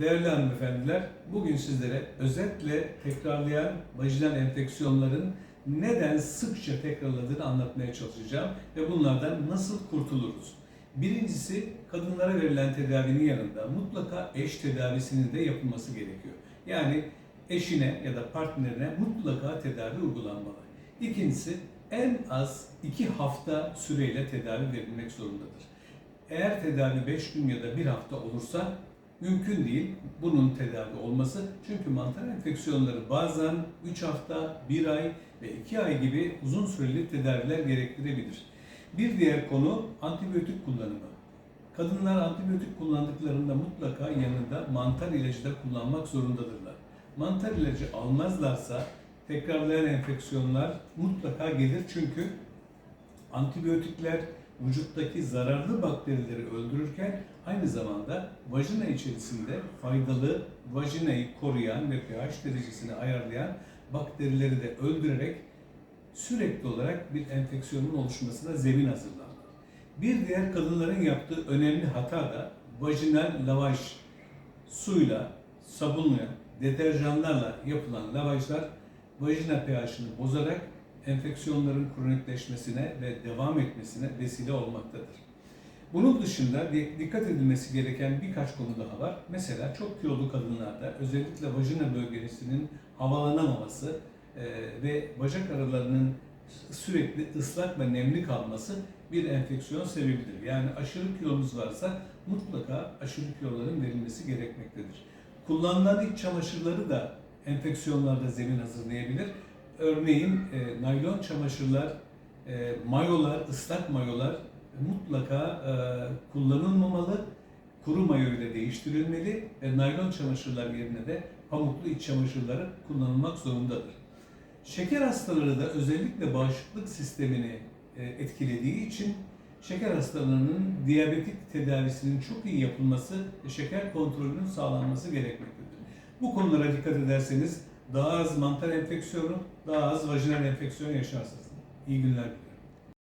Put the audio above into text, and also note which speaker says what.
Speaker 1: Değerli hanımefendiler, bugün sizlere özetle tekrarlayan vajinal enfeksiyonların neden sıkça tekrarladığını anlatmaya çalışacağım ve bunlardan nasıl kurtuluruz. Birincisi kadınlara verilen tedavinin yanında mutlaka eş tedavisinin de yapılması gerekiyor. Yani eşine ya da partnerine mutlaka tedavi uygulanmalı. İkincisi en az 2 hafta süreyle tedavi verilmek zorundadır. Eğer tedavi 5 gün ya da 1 hafta olursa mümkün değil bunun tedavi olması. Çünkü mantar enfeksiyonları bazen 3 hafta, 1 ay ve 2 ay gibi uzun süreli tedaviler gerektirebilir. Bir diğer konu antibiyotik kullanımı. Kadınlar antibiyotik kullandıklarında mutlaka yanında mantar ilacı da kullanmak zorundadırlar. Mantar ilacı almazlarsa tekrarlayan enfeksiyonlar mutlaka gelir çünkü antibiyotikler vücuttaki zararlı bakterileri öldürürken aynı zamanda vajina içerisinde faydalı vajinayı koruyan ve pH derecesini ayarlayan bakterileri de öldürerek sürekli olarak bir enfeksiyonun oluşmasına zemin hazırlar. Bir diğer kadınların yaptığı önemli hata da vajinal lavaj suyla, sabunla, deterjanlarla yapılan lavajlar vajina pH'ini bozarak enfeksiyonların kronikleşmesine ve devam etmesine vesile olmaktadır. Bunun dışında di- dikkat edilmesi gereken birkaç konu daha var. Mesela çok kilolu kadınlarda özellikle vajina bölgesinin havalanamaması e, ve bacak aralarının sürekli ıslak ve nemli kalması bir enfeksiyon sebebidir. Yani aşırı kilomuz varsa mutlaka aşırı kiloların verilmesi gerekmektedir. Kullanılan iç çamaşırları da enfeksiyonlarda zemin hazırlayabilir. Örneğin e, naylon çamaşırlar, e, mayolar, ıslak mayolar mutlaka e, kullanılmamalı. Kuru mayo ile değiştirilmeli ve naylon çamaşırlar yerine de pamuklu iç çamaşırları kullanılmak zorundadır. Şeker hastaları da özellikle bağışıklık sistemini e, etkilediği için şeker hastalarının diyabetik tedavisinin çok iyi yapılması ve şeker kontrolünün sağlanması gerekmektedir. Bu konulara dikkat ederseniz daha az mantar enfeksiyonu, daha az vajinal enfeksiyon yaşarsınız. İyi günler.